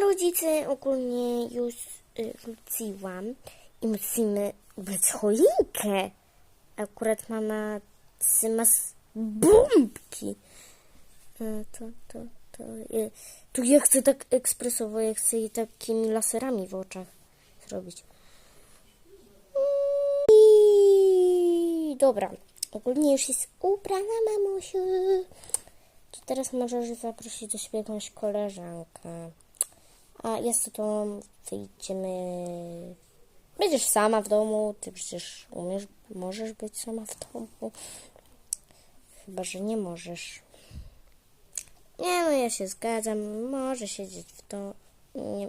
rodzice ogólnie już y, wróciłam i musimy ubrać choinkę. Akurat mama trzyma bombki. To, to, to, e, tu ja chcę tak ekspresowo, ja chcę je takimi laserami w oczach zrobić. I dobra, ogólnie już jest ubrana, mamusiu. To teraz możesz zaprosić do siebie jakąś koleżankę. A ja z tobą wyjdziemy. Będziesz sama w domu, ty przecież umiesz, możesz być sama w domu. Chyba, że nie możesz. Nie, no ja się zgadzam. Może siedzieć w domu. Nie.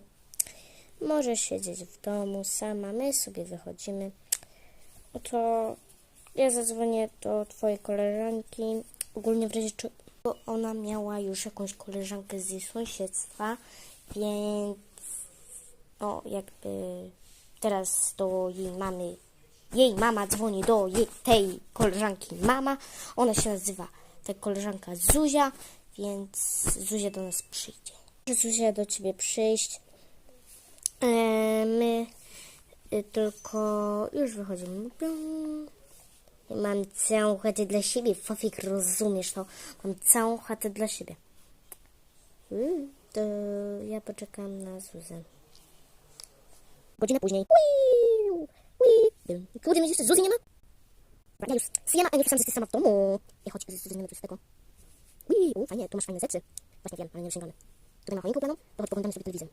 Może siedzieć w domu sama. My sobie wychodzimy. No to ja zadzwonię do twojej koleżanki. Ogólnie w razie czego ona miała już jakąś koleżankę z jej sąsiedztwa, więc o jakby teraz do jej mamy, jej mama dzwoni do jej, tej koleżanki mama. Ona się nazywa ta koleżanka Zuzia, więc Zuzia do nas przyjdzie. Zuzia do ciebie przyjść. E, my y, tylko już wychodzimy. Mam całą chatę dla siebie. Fafik, rozumiesz to? Mam całą chatę dla siebie. Mm, To ja poczekam na Zuzę. Godzinę później. Uiu, uiu. Kurde, widzisz, Zuzy nie ma? Ja już Siena, a nie sama w domu. Nie, chodź, zmienimy coś z tego. Uiu, fajnie, tu masz fajne rzeczy. Właśnie wiem, ale nie sięgamy. Tutaj ma choinkę ubraną, to chodź, poglądamy sobie telewizję.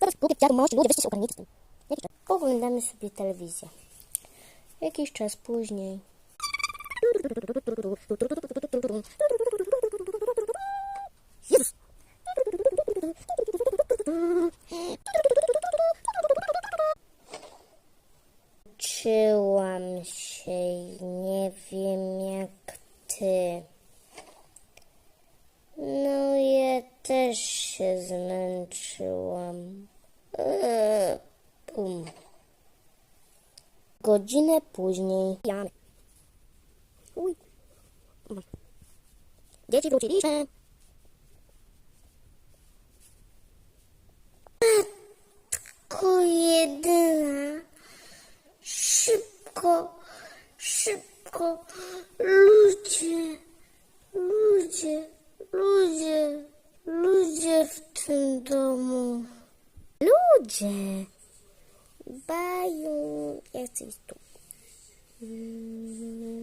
Zobacz, głupie dziadu, małości, ludzie, weźcie się ogarnijcie z tym. Jaki czas? Oglądamy sobie telewizję. Jakiś czas później. Uczyłam się nie wiem jak ty. No ja też się zmęczyłam. Eee. Godzinę później. Jamy. Uj. Dzieci wróciliśmy. Matko jedyna. Szybko, szybko. Ludzie, ludzie, ludzie, ludzie w tym domu. Ludzie. Baju. Ja chcę iść tu. Mm.